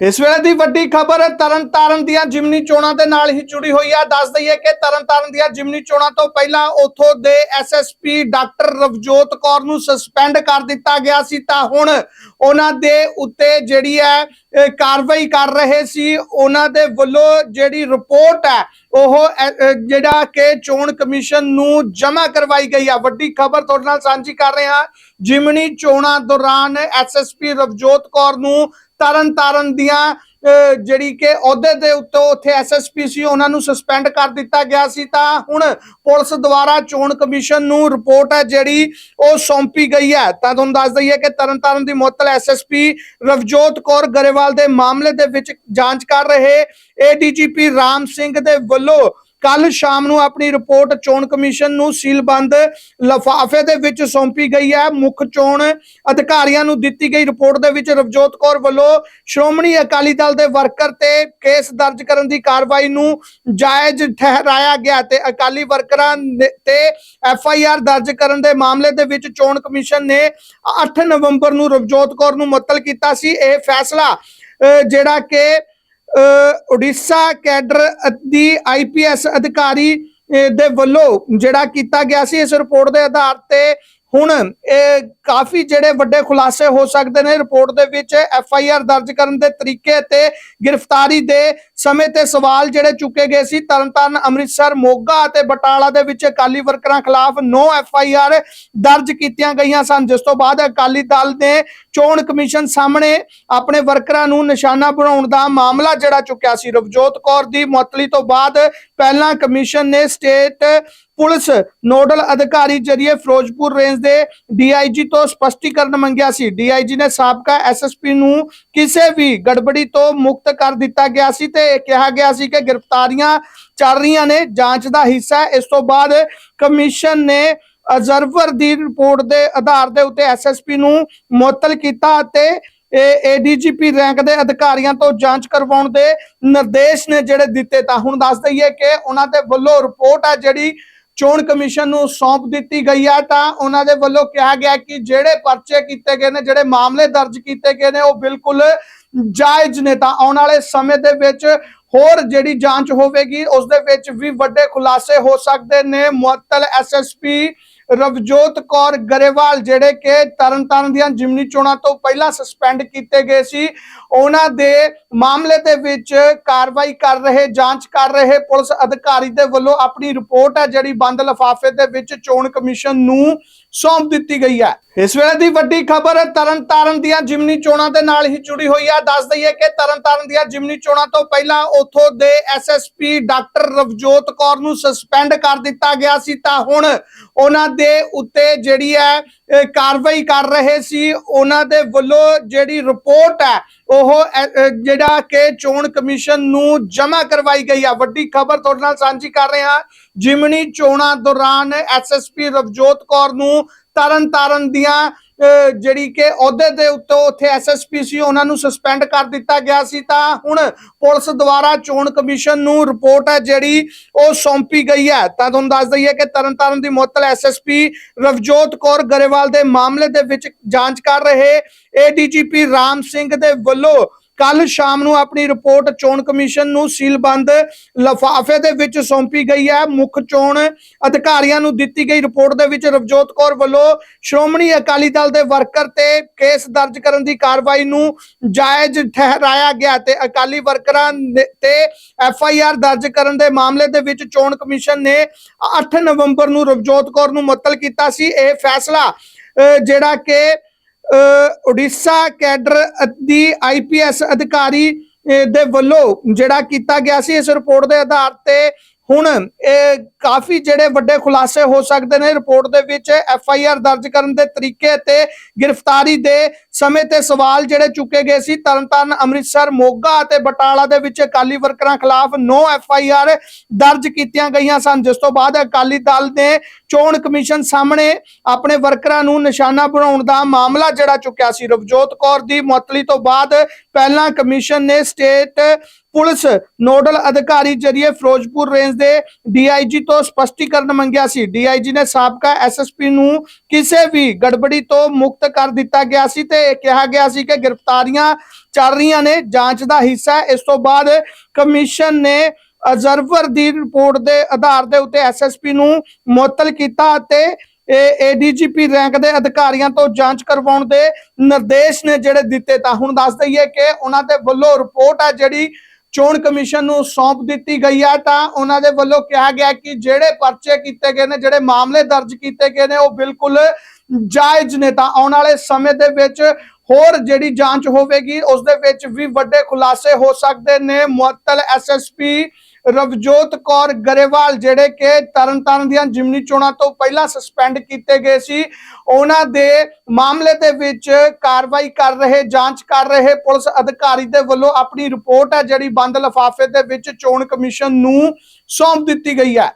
ਇਸ ਵੇਲੇ ਦੀ ਵੱਡੀ ਖਬਰ, ਤਰਨਤਾਰਨ ਦੀਆਂ ਜਿਮਨੀ ਚੋਣਾਂ ਦੇ ਨਾਲ ਹੀ ਜੁੜੀ ਹੋਈ ਹੈ ਦੱਸ ਦਈਏ ਕਿ ਤਰਨਤਾਰਨ ਦੀਆਂ ਜਿਮਨੀ ਚੋਣਾਂ ਤੋਂ ਪਹਿਲਾਂ ਉਥੋਂ ਦੇ ਐਸਐਸਪੀ ਡਾਕਟਰ ਰਵਜੋਤ ਕੌਰ ਨੂੰ ਸਸਪੈਂਡ ਕਰ ਦਿੱਤਾ ਗਿਆ ਸੀ। ਤਾਂ ਹੁਣ ਉਹਨਾਂ ਦੇ ਉੱਤੇ ਜਿਹੜੀ ਹੈ ਕਾਰਵਾਈ ਕਰ ਰਹੇ ਸੀ। ਉਹਨਾਂ ਦੇ ਵੱਲੋਂ ਜਿਹੜੀ ਰਿਪੋਰਟ ਹੈ, ਉਹ ਜਿਹੜਾ ਕਿ ਚੋਣ ਕਮਿਸ਼ਨ ਨੂੰ ਜਮ੍ਹਾਂ ਕਰਵਾਈ ਗਈ ਹੈ ਵੱਡੀ ਖਬਰ ਤੁਹਾਡੇ ਨਾਲ ਸਾਂਝੀ ਕਰ ਰਹੇ। ਹਾਂ ਜਿਮਨੀ ਚੋਣਾਂ ਦੌਰਾਨ ਐਸਐਸਪੀ ਰਵਜੋਤ ਕੌਰ ਨੂੰ ਤਰਨ ਤਾਰਨ ਦੀਆਂ ਜਿਹੜੀ ਕਿ ਅਹੁਦੇ ਦੇ ਉੱਤੇ ਉੱਥੇ ਐਸਐਸਪੀ ਸੀ, ਉਹਨਾਂ ਨੂੰ ਸਸਪੈਂਡ ਕਰ ਦਿੱਤਾ ਗਿਆ ਸੀ। ਤਾਂ ਹੁਣ ਪੁਲਿਸ ਦੁਆਰਾ ਚੋਣ ਕਮਿਸ਼ਨ ਨੂੰ ਰਿਪੋਰਟ ਹੈ ਜਿਹੜੀ ਉਹ ਸੌਂਪੀ ਗਈ ਹੈ। ਤਾਂ ਤੁਹਾਨੂੰ ਦੱਸ ਦਈਏ ਕਿ ਤਰਨ ਤਾਰਨ ਦੀ ਮੁਅੱਤਲ ਐਸਐਸਪੀ ਰਵਜੋਤ ਕੌਰ ਗਰੇਵਾਲ ਦੇ ਮਾਮਲੇ ਦੇ ਵਿੱਚ ਜਾਂਚ ਕਰ ਰਹੇ ਏਡੀਜੀਪੀ ਰਾਮ ਸਿੰਘ ਦੇ ਵੱਲੋਂ ਕੱਲ ਸ਼ਾਮ ਨੂੰ ਆਪਣੀ ਰਿਪੋਰਟ ਚੋਣ ਕਮਿਸ਼ਨ ਨੂੰ ਸੀਲਬੰਦ ਲਫਾਫੇ ਦੇ ਵਿੱਚ ਸੌਂਪੀ ਗਈ ਹੈ। ਮੁੱਖ ਚੋਣ ਅਧਿਕਾਰੀਆਂ ਨੂੰ ਦਿੱਤੀ ਗਈ ਰਿਪੋਰਟ ਦੇ ਵਿੱਚ ਰਵਜੋਤ ਕੌਰ ਵੱਲੋਂ ਸ਼੍ਰੋਮਣੀ ਅਕਾਲੀ ਦਲ ਦੇ ਵਰਕਰ ਤੇ ਕੇਸ ਦਰਜ ਕਰਨ ਦੀ ਕਾਰਵਾਈ ਨੂੰ ਜਾਇਜ਼ ਠਹਿਰਾਇਆ ਗਿਆ ਤੇ ਅਕਾਲੀ ਵਰਕਰਾਂ ਨੇ- ਤੇ ਐਫ ਆਈ ਆਰ ਦਰਜ ਕਰਨ ਦੇ ਮਾਮਲੇ ਦੇ ਵਿੱਚ ਚੋਣ ਕਮਿਸ਼ਨ ਨੇ 8 ਨਵੰਬਰ ਨੂੰ ਰਵਜੋਤ ਕੌਰ ਨੂੰ ਮੁਅੱਤਲ ਕੀਤਾ ਸੀ। ਇਹ ਫੈਸਲਾ ਜਿਹੜਾ ਕਿ ਉੜੀਸਾ ਕੈਡਰ ਦੀ ਆਈਪੀਐਸ ਅਧਿਕਾਰੀ ਦੇ ਵੱਲੋਂ ਜਿਹੜਾ ਕੀਤਾ ਗਿਆ ਸੀ, ਇਸ ਰਿਪੋਰਟ ਦੇ ਆਧਾਰ ਤੇ ਹੁਣ ਇਹ ਕਾਫੀ ਜਿਹੜੇ ਵੱਡੇ ਖੁਲਾਸੇ ਹੋ ਸਕਦੇ ਨੇ ਰਿਪੋਰਟ ਦੇ ਵਿੱਚ, ਐਫ ਆਈ ਆਰ ਦਰਜ ਕਰਨ ਦੇ ਤਰੀਕੇ ਤੇ ਗ੍ਰਿਫਤਾਰੀ ਦੇ ਸਮੇਂ ਤੇ ਸਵਾਲ ਜਿਹੜੇ ਚੁੱਕੇ ਗਏ ਸੀ, ਤਰਨਤਾਰਨ, ਅੰਮ੍ਰਿਤਸਰ, ਮੋਗਾ ਅਤੇ ਬਟਾਲਾ ਦੇ ਵਿੱਚ ਅਕਾਲੀ ਵਰਕਰਾਂ ਖਿਲਾਫ 9 ਐਫ ਆਈ ਆਰ ਦਰਜ ਕੀਤੀਆਂ ਗਈਆਂ ਸਨ। ਜਿਸ ਤੋਂ ਬਾਅਦ ਅਕਾਲੀ ਦਲ ਨੇ ਚੋਣ ਕਮਿਸ਼ਨ ਸਾਹਮਣੇ ਆਪਣੇ ਵਰਕਰਾਂ ਨੂੰ ਨਿਸ਼ਾਨਾ ਬਣਾਉਣ ਦਾ ਮਾਮਲਾ ਜਿਹੜਾ ਚੁੱਕਿਆ ਸੀ। ਰਵਜੋਤ ਕੌਰ ਦੀ ਮੁਅੱਤਲੀ ਤੋਂ ਬਾਅਦ ਪਹਿਲਾਂ ਕਮਿਸ਼ਨ ਨੇ ਸਟੇਟ ਪੁਲਿਸ ਨੋਡਲ ਅਧਿਕਾਰੀ ਜਰੀਏ ਫਿਰੋਜ਼ਪੁਰ ਰੇਂਜ ਦੇ ਡੀਆਈਜੀ ਤੋਂ ਸਪਸ਼ਟੀਕਰਨ ਮੰਗਿਆ ਸੀ। ਡੀਆਈਜੀ ਨੇ ਸਾਬਕਾ ਐਸਐਸਪੀ ਨੂੰ ਕਿਸੇ ਵੀ ਗੜਬੜੀ ਤੋਂ ਮੁਕਤ ਕਰ ਦਿੱਤਾ ਗਿਆ ਸੀ ਤੇ ਕਿਹਾ ਗਿਆ ਸੀ ਕਿ ਗ੍ਰਿਫਤਾਰੀਆਂ ਚੱਲ ਰਹੀਆਂ ਨੇ, ਜਾਂਚ ਦਾ ਹਿੱਸਾ ਇਸ ਤੋਂ ਬਾਅਦ ਕਮਿਸ਼ਨ ਨੇ ਅਬਜ਼ਰਵਰ ਦੀ ਰਿਪੋਰਟ ਦੇ ਆਧਾਰ ਦੇ ਉੱਤੇ ਐਸਐਸਪੀ ਨੂੰ ਮੁਅੱਤਲ ਕੀਤਾ ਅਤੇ ਏਡੀਜੀਪੀ ਰੈਂਕ ਦੇ ਅਧਿਕਾਰੀਆਂ ਤੋਂ ਜਾਂਚ ਕਰਵਾਉਣ ਦੇ ਨਿਰਦੇਸ਼ ਨੇ ਜਿਹੜੇ ਦਿੱਤੇ। ਤਾਂ ਹੁਣ ਦੱਸ ਦਈਏ ਕਿ ਉਹਨਾਂ ਦੇ ਵੱਲੋਂ ਰਿਪੋਰਟ ਆ ਜਿਹੜੀ ਚੋਣ ਕਮਿਸ਼ਨ ਨੂੰ ਸੌਂਪ ਦਿੱਤੀ ਗਈ ਹੈ ਤਾਂ ਉਹਨਾਂ ਦੇ ਵੱਲੋਂ ਕਿਹਾ ਗਿਆ ਕਿ ਜਿਹੜੇ ਪਰਚੇ ਕੀਤੇ ਗਏ ਨੇ, ਜਿਹੜੇ ਮਾਮਲੇ ਦਰਜ ਕੀਤੇ ਗਏ ਨੇ, ਉਹ ਬਿਲਕੁਲ ਜਾਇਜ਼ ਨੇ। ਤਾਂ ਆਉਣ ਵਾਲੇ ਸਮੇਂ ਦੇ ਵਿੱਚ ਹੋਰ ਜਿਹੜੀ ਜਾਂਚ ਹੋਵੇਗੀ, ਉਸ ਦੇ ਵਿੱਚ ਵੀ ਵੱਡੇ ਖੁਲਾਸੇ ਹੋ ਸਕਦੇ ਨੇ। ਮੁਅੱਤਲ ਐਸਐਸਪੀ ਰਵਜੋਤ ਕੌਰ ਗਰੇਵਾਲ, ਜਿਹੜੇ ਕਿ ਤਰਨਤਾਰਨ ਦੀਆਂ ਜਿਮਨੀ ਚੋਣਾਂ ਤੋਂ ਪਹਿਲਾਂ ਸਸਪੈਂਡ ਕੀਤੇ ਗਏ ਸੀ, ਉਹਨਾਂ ਦੇ ਮਾਮਲੇ ਦੇ ਵਿੱਚ ਕਾਰਵਾਈ ਕਰ ਰਹੇ, ਜਾਂਚ ਕਰ ਰਹੇ ਪੁਲਿਸ ਅਧਿਕਾਰੀ ਦੇ ਵੱਲੋਂ ਆਪਣੀ ਰਿਪੋਰਟ ਹੈ, ਜਿਹੜੀ ਬੰਦ ਲਫਾਫੇ ਦੇ ਵਿੱਚ ਚੋਣ ਕਮਿਸ਼ਨ ਨੂੰ ਸੌਂਪ ਦਿੱਤੀ ਗਈ ਹੈ। ਇਸ ਵੇਲੇ ਦੀ ਵੱਡੀ ਖਬਰ ਤਰਨਤਾਰਨ ਦੀਆਂ ਜਿਮਨੀ ਚੋਣਾਂ ਦੇ ਨਾਲ ਹੀ ਜੁੜੀ ਹੋਈ ਹੈ। ਦੱਸ ਦਈਏ ਕਿ ਤਰਨਤਾਰਨ ਦੀਆਂ ਜਿਮਨੀ ਚੋਣਾਂ ਤੋਂ ਪਹਿਲਾਂ ਉਥੋਂ ਦੇ ਐਸਐਸਪੀ ਡਾਕਟਰ ਰਵਜੋਤ ਕੌਰ ਨੂੰ ਸਸਪੈਂਡ ਕਰ ਦਿੱਤਾ ਗਿਆ ਸੀ, ਤਾਂ ਹੁਣ ਉਹਨਾਂ ਦੇ ਉੱਤੇ ਜਿਹੜੀ ਹੈ ਕਾਰਵਾਈ ਕਰ ਰਹੇ ਸੀ, ਉਹਨਾਂ ਦੇ ਵੱਲੋਂ ਜਿਹੜੀ ਰਿਪੋਰਟ ਹੈ, ਉਹ ਜਿਹੜਾ ਕਿ ਚੋਣ ਕਮਿਸ਼ਨ ਨੂੰ ਜਮ੍ਹਾਂ ਕਰਵਾਈ ਗਈ ਹੈ ਵੱਡੀ ਖਬਰ ਤੁਹਾਡੇ ਨਾਲ ਸਾਂਝੀ ਕਰ ਰਹੇ ਹਾਂ। ਜਿਮਨੀ ਚੋਣਾਂ ਦੌਰਾਨ ਐਸਐਸਪੀ ਰਵਜੋਤ ਕੌਰ ਨੂੰ ਤਰਨ ਤਾਰਨ ਦੀਆਂ ਜਿਹੜੀ ਕਿ ਅਹੁਦੇ ਦੇ ਉੱਤੇ ਉੱਥੇ ਐਸਐਸਪੀ ਸੀ, ਉਹਨਾਂ ਨੂੰ ਸਸਪੈਂਡ ਕਰ ਦਿੱਤਾ ਗਿਆ ਸੀ। ਤਾਂ ਹੁਣ ਪੁਲਿਸ ਦੁਆਰਾ ਚੋਣ ਕਮਿਸ਼ਨ ਨੂੰ ਰਿਪੋਰਟ ਹੈ ਜਿਹੜੀ ਉਹ ਸੌਂਪੀ ਗਈ ਹੈ। ਤਾਂ ਤੁਹਾਨੂੰ ਦੱਸ ਦਈਏ ਕਿ ਤਰਨਤਾਰਨ ਦੀ ਮੁਅੱਤਲ ਐਸਐਸਪੀ ਰਵਜੋਤ ਕੌਰ ਗਰੇਵਾਲ ਦੇ ਮਾਮਲੇ ਦੇ ਵਿੱਚ ਜਾਂਚ ਕਰ ਰਹੇ ਏਡੀਜੀਪੀ ਰਾਮ ਸਿੰਘ ਦੇ ਵੱਲੋਂ ਕੱਲ ਸ਼ਾਮ ਨੂੰ ਆਪਣੀ ਰਿਪੋਰਟ ਚੋਣ ਕਮਿਸ਼ਨ ਨੂੰ ਸੀਲਬੰਦ ਲਫਾਫੇ ਦੇ ਵਿੱਚ ਸੌਂਪੀ ਗਈ ਹੈ। ਮੁੱਖ ਚੋਣ ਅਧਿਕਾਰੀਆਂ ਨੂੰ ਦਿੱਤੀ ਗਈ ਰਿਪੋਰਟ ਦੇ ਵਿੱਚ ਰਵਜੋਤ ਕੌਰ ਵੱਲੋਂ ਸ਼੍ਰੋਮਣੀ ਅਕਾਲੀ ਦਲ ਦੇ ਵਰਕਰ ਤੇ ਕੇਸ ਦਰਜ ਕਰਨ ਦੀ ਕਾਰਵਾਈ ਨੂੰ ਜਾਇਜ਼ ਠਹਿਰਾਇਆ ਗਿਆ ਤੇ ਅਕਾਲੀ ਵਰਕਰਾਂ ਨੇ- ਤੇ ਐਫ ਆਈ ਆਰ ਦਰਜ ਕਰਨ ਦੇ ਮਾਮਲੇ ਦੇ ਵਿੱਚ ਚੋਣ ਕਮਿਸ਼ਨ ਨੇ 8 ਨਵੰਬਰ ਨੂੰ ਰਵਜੋਤ ਕੌਰ ਨੂੰ ਮੁਅੱਤਲ ਕੀਤਾ ਸੀ। ਇਹ ਫੈਸਲਾ ਜਿਹੜਾ ਕਿ ਉੜੀਸਾ ਕੈਡਰ ਦੀ ਆਈਪੀਐਸ ਅਧਿਕਾਰੀ ਦੇ ਵੱਲੋਂ ਜਿਹੜਾ ਕੀਤਾ ਗਿਆ ਸੀ, ਇਸ ਰਿਪੋਰਟ ਦੇ ਆਧਾਰ ਤੇ ਹੁਣ ਇਹ ਕਾਫੀ ਜਿਹੜੇ ਵੱਡੇ ਖੁਲਾਸੇ ਹੋ ਸਕਦੇ ਨੇ। ਰਿਪੋਰਟ ਦੇ ਵਿੱਚ ਐਫ ਆਈ ਆਰ ਦਰਜ ਕਰਨ ਦੇ ਤਰੀਕੇ ਤੇ ਗ੍ਰਿਫਤਾਰੀ ਦੇ ਸਮੇਂ ਤੇ ਸਵਾਲ ਜਿਹੜੇ ਚੁੱਕੇ ਗਏ ਸੀ। ਤਰਨਤਾਰਨ, ਅੰਮ੍ਰਿਤਸਰ, ਮੋਗਾ ਅਤੇ ਬਟਾਲਾ ਦੇ ਵਿੱਚ ਅਕਾਲੀ ਵਰਕਰਾਂ ਖਿਲਾਫ 9 ਐਫ ਆਈ ਆਰ ਦਰਜ ਕੀਤੀਆਂ ਗਈਆਂ ਸਨ। ਜਿਸ ਤੋਂ ਬਾਅਦ ਅਕਾਲੀ ਦਲ ਨੇ ਚੋਣ ਕਮਿਸ਼ਨ ਸਾਹਮਣੇ ਆਪਣੇ ਵਰਕਰਾਂ ਨੂੰ ਨਿਸ਼ਾਨਾ ਬਣਾਉਣ ਦਾ ਮਾਮਲਾ ਜਿਹੜਾ ਚੁੱਕਿਆ ਸੀ। ਰਵਜੋਤ ਕੌਰ ਦੀ ਮੁਅੱਤਲੀ ਤੋਂ ਬਾਅਦ ਪਹਿਲਾਂ ਕਮਿਸ਼ਨ ਨੇ ਸਟੇਟ ਪੁਲਿਸ ਨੋਡਲ ਅਧਿਕਾਰੀ ਜਰੀਏ ਫਿਰੋਜ਼ਪੁਰ ਰੇਂਜ ਦੇ ਡੀਆਈਜੀ ਤੋਂ ਸਪਸ਼ਟੀਕਰਨ ਮੰਗਿਆ ਸੀ। ਡੀਆਈਜੀ ਨੇ ਸਾਬਕਾ ਐਸਐਸਪੀ ਨੂੰ ਕਿਸੇ ਵੀ ਗੜਬੜੀ ਤੋਂ ਮੁਕਤ ਕਰ ਦਿੱਤਾ ਗਿਆ ਸੀ ਤੇ ਕਿਹਾ ਗਿਆ ਸੀ ਕਿ ਗ੍ਰਿਫਤਾਰੀਆਂ ਚੱਲ ਰਹੀਆਂ ਨੇ, ਜਾਂਚ ਦਾ ਹਿੱਸਾ ਇਸ ਤੋਂ ਬਾਅਦ ਕਮਿਸ਼ਨ ਨੇ ਅਬਜ਼ਰਵਰ ਦੀ ਰਿਪੋਰਟ ਦੇ ਆਧਾਰ ਦੇ ਉੱਤੇ ਐਸਐਸਪੀ ਨੂੰ ਮੁਅੱਤਲ ਕੀਤਾ ਅਤੇ ਇਹ ਏਡੀਜੀਪੀ ਰੈਂਕ ਦੇ ਅਧਿਕਾਰੀਆਂ ਤੋਂ ਜਾਂਚ ਕਰਵਾਉਣ ਦੇ ਨਿਰਦੇਸ਼ ਨੇ ਜਿਹੜੇ ਦਿੱਤੇ ਤਾਂ ਹੁਣ ਦੱਸ ਦਈਏ ਕਿ ਉਹਨਾਂ ਦੇ ਵੱਲੋਂ ਰਿਪੋਰਟ ਆ ਜਿਹੜੀ ਚੋਣ ਕਮਿਸ਼ਨ ਨੂੰ ਸੌਂਪ ਦਿੱਤੀ ਗਈ ਹੈ ਤਾਂ ਉਹਨਾਂ ਦੇ ਵੱਲੋਂ ਕਿਹਾ ਗਿਆ ਕਿ ਜਿਹੜੇ ਪਰਚੇ ਕੀਤੇ ਗਏ ਨੇ, ਜਿਹੜੇ ਮਾਮਲੇ ਦਰਜ ਕੀਤੇ ਗਏ ਨੇ, ਉਹ ਬਿਲਕੁਲ ਜਾਇਜ਼ ਨੇ ਤਾਂ ਆਉਣ ਵਾਲੇ ਸਮੇਂ ਦੇ ਵਿੱਚ ਹੋਰ ਜਿਹੜੀ ਜਾਂਚ ਹੋਵੇਗੀ, ਉਸ ਦੇ ਵਿੱਚ ਵੀ ਵੱਡੇ ਖੁਲਾਸੇ ਹੋ ਸਕਦੇ ਨੇ। ਮੁਅੱਤਲ ਐਸਐਸਪੀ ਰਵਜੋਤ ਕੌਰ ਗਰੇਵਾਲ, ਜਿਹੜੇ ਕਿ ਤਰਨਤਾਰਨ ਦੀਆਂ ਜਿਮਨੀ ਚੋਣਾਂ ਤੋਂ ਪਹਿਲਾਂ ਸਸਪੈਂਡ ਕੀਤੇ ਗਏ ਸੀ। ਉਹਨਾਂ ਦੇ ਮਾਮਲੇ ਦੇ ਵਿੱਚ ਕਾਰਵਾਈ ਕਰ ਰਹੇ, ਜਾਂਚ ਕਰ ਰਹੇ ਪੁਲਿਸ ਅਧਿਕਾਰੀ ਦੇ ਵੱਲੋਂ ਆਪਣੀ ਰਿਪੋਰਟ ਹੈ, ਜਿਹੜੀ ਬੰਦ ਲਫਾਫੇ ਦੇ ਵਿੱਚ ਚੋਣ ਕਮਿਸ਼ਨ ਨੂੰ ਸੌਂਪ ਦਿੱਤੀ ਗਈ ਹੈ।